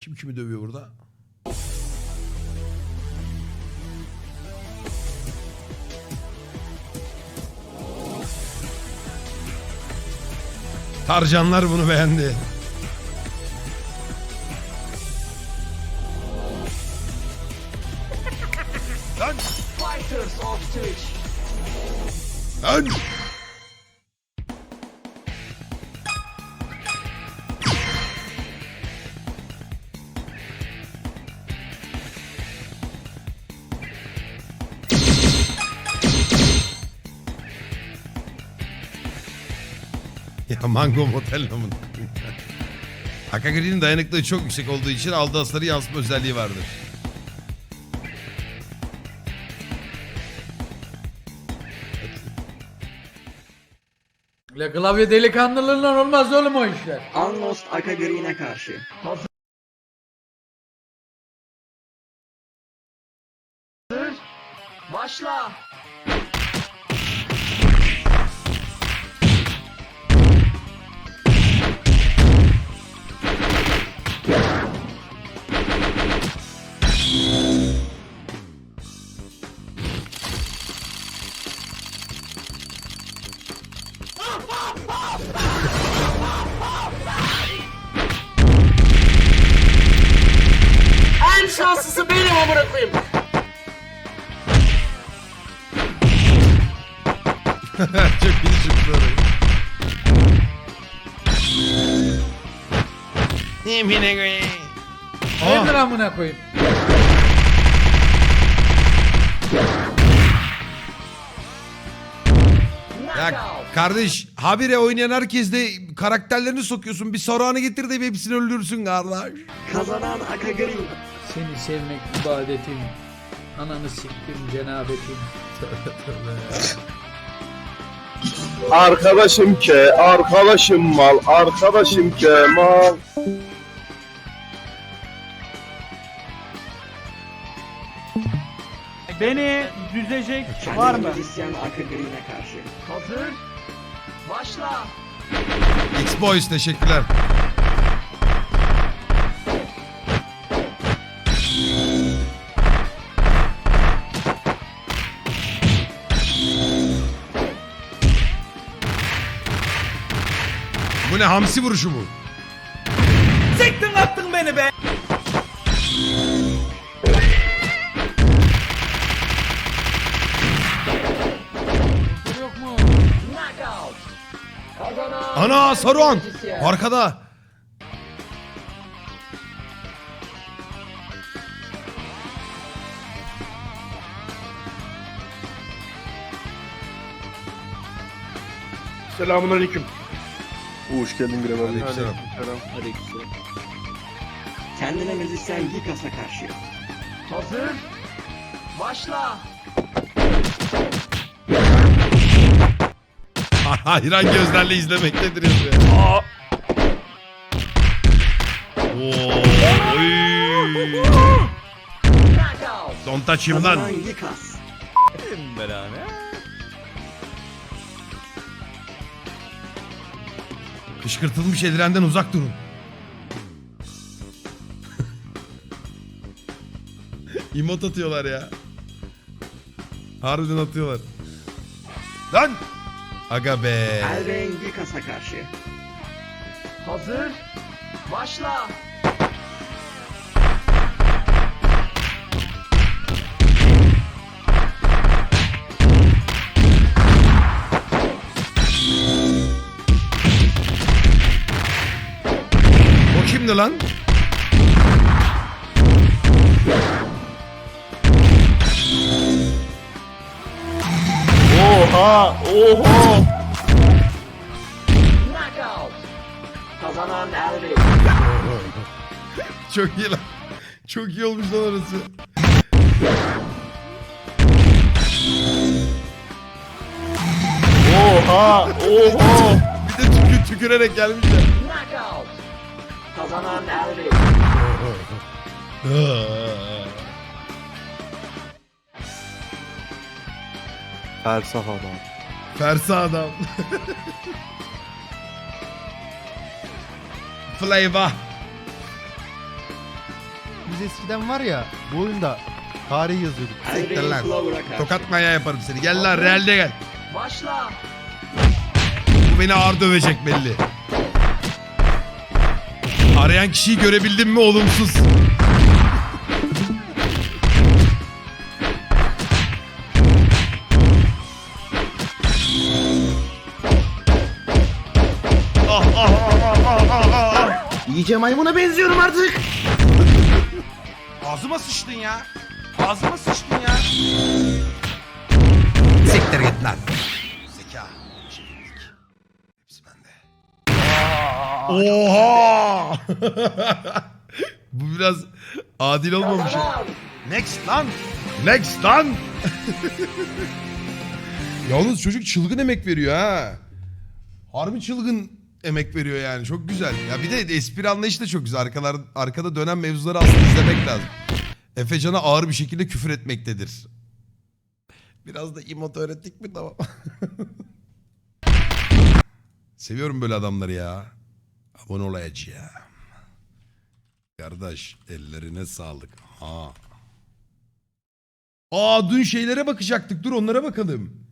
Kim kimi dövüyor burada? Tarcanlar bunu beğendi. Lan! Fighters of Twitch. Lan! Ya Mango Motel mı? Akagri'nin dayanıklılığı çok yüksek olduğu için aldığı hasarı yansıtma özelliği vardır. Le klavye delikanlılığından olmaz oğlum o işler. Unlost Akagri'ne karşı. Hazır. Başla. Amına koyayım. çok iyi çıktı orayı. Yemine koyayım. Nedir amına koyayım? ya kardeş habire oynayan herkes de karakterlerini sokuyorsun. Bir sorağını getir de hepsini öldürsün kardeş. Kazanan Akagri. Seni sevmek ibadetim. Ananı siktim cenabetim. Arkadaşım ke, arkadaşım mal, arkadaşım Kemal. Beni düzecek var mı? Müzisyen Akagri'ne karşı. Hazır. Başla. X-Boys teşekkürler. Ne hamsi vuruşu bu? Siktin attın beni be. Yok mu? Knockout. Kazanan Ana Saruhan arkada. Selamun aleyküm. Hoş geldin Grev abi. Aleykümselam. Kendine müzisyen Gikas'a karşı. Hazır. Başla. Hayran gözlerle izlemektedir yazıyor. Aa. Oo, oy. Don't touch him lan. Gikas. Kışkırtılmış Ediren'den uzak durun. İmot atıyorlar ya. Harbiden atıyorlar. Lan! Aga be. Elren Gikas'a karşı. Hazır. Başla. Kimdi lan? Oha, oha. Kazanan Elren. Çok iyi lan. Çok iyi olmuş lan orası. Oha, oha. Bir de tükür, tükürerek gelmişler. Kazanan Elren. Ersaf adam. Fersa adam. Flavor. biz eskiden var ya bu oyunda tarih yazıyorduk. Siktir lan. Tokat manyağı yaparım seni. Gel lan realde gel. Başla. Bu beni ağır dövecek belli. Arayan kişiyi görebildin mi olumsuz. İyice maymuna benziyorum artık. Ağzıma sıçtın ya. Ağzıma sıçtın ya. Siktir git lan. Zeka. Şehirlik. Hepsi bende. Oha! Bu biraz adil olmamış. Next lan. Next lan. Yalnız çocuk çılgın emek veriyor ha. Harbi çılgın emek veriyor yani. Çok güzel. Ya bir de espri anlayışı da çok güzel. Arkalar, arkada dönen mevzuları aslında izlemek lazım. Efecan'a ağır bir şekilde küfür etmektedir. Biraz da emot öğrettik mi tamam. Seviyorum böyle adamları ya. Abone olayacağım. Kardeş ellerine sağlık. Ha. Aa dün şeylere bakacaktık. Dur onlara bakalım.